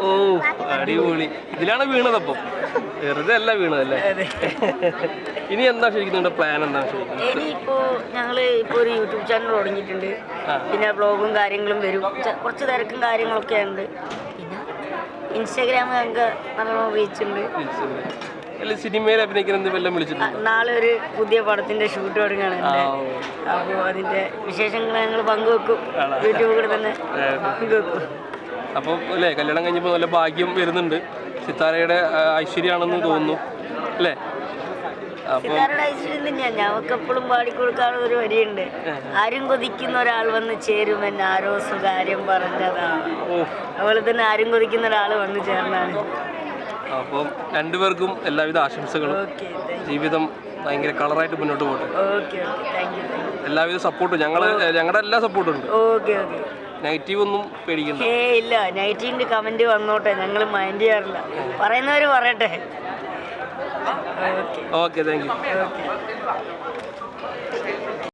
ഓ അടിപൊളി. ഇതിലാണ് വീണതപ്പോ വെറുതെ അല്ല വീണതല്ലേ? ഇനി എന്താ ശരിക്കും നിങ്ങളുടെ പ്ലാൻ എന്താണ് ശരിക്കും? ഇനിയിപ്പോ ഞങ്ങൾ ഇപ്പൊ ഒരു യൂട്യൂബ് ചാനൽ തുടങ്ങിയിട്ടുണ്ട്. പിന്നെ ബ്ലോഗും കാര്യങ്ങളും വരും. കുറച്ച് തിരക്കും കാര്യങ്ങളൊക്കെ ഉണ്ട്. പിന്നെ ഇൻസ്റ്റാഗ്രാം ഞങ്ങൾക്ക് നല്ലോണം റീച്ച് ഉണ്ട്. അല്ല സിനിമയിൽ അഭിനയിക്കുന്ന വല്ലതും ആ, നാളെ ഒരു പുതിയ പടത്തിന്റെ ഷൂട്ട് തുടങ്ങുകയാണ് അപ്പോൾ അതിന്റെ വിശേഷങ്ങൾ ഞങ്ങൾ പങ്കുവെക്കും? യൂട്യൂബിൽ തന്നെ പങ്കുവെക്കും. അപ്പോൾ അല്ലേ കല്യാണം കഴിഞ്ഞപ്പോൾ നല്ല ഭാഗ്യം വരുന്നുണ്ട്. സിത്താരയുടെ ഐശ്വര്യമാണെന്ന് തോന്നുന്നു. അല്ലേ? ഞങ്ങൾക്കെപ്പോഴും പാടിക്കൊടുക്കാനുള്ള ഒരു വരിയുണ്ട് ആരും കൊതിക്കുന്ന ഒരാൾ വന്ന് ചേരുമെന്ന് ആരോ സ്വകാര്യം പറഞ്ഞതാണ് അതുപോലെ തന്നെ ആരും കൊതിക്കുന്ന ഒരാൾ വന്ന് ചേർന്നാണ്. അപ്പം രണ്ടുപേർക്കും എല്ലാവിധ ആശംസകളും. ജീവിതം ഭയങ്കര കളറായിട്ട് മുന്നോട്ട് പോകട്ടെ. എല്ലാവിധ സപ്പോർട്ടും ഞങ്ങൾ ഞങ്ങളുടെ എല്ലാ സപ്പോർട്ടും ഉണ്ട്. Okay okay. നെഗറ്റീവ് ഒന്നും പേടിക്കണ്ട. ഏ ഇല്ല. നൈറ്റീന്റെ കമന്റ് വന്നോട്ടെ. ഞങ്ങൾ മൈൻഡ് ചെയ്യാറില്ല. പറയുന്നവർ പറയട്ടെ. Okay okay thank you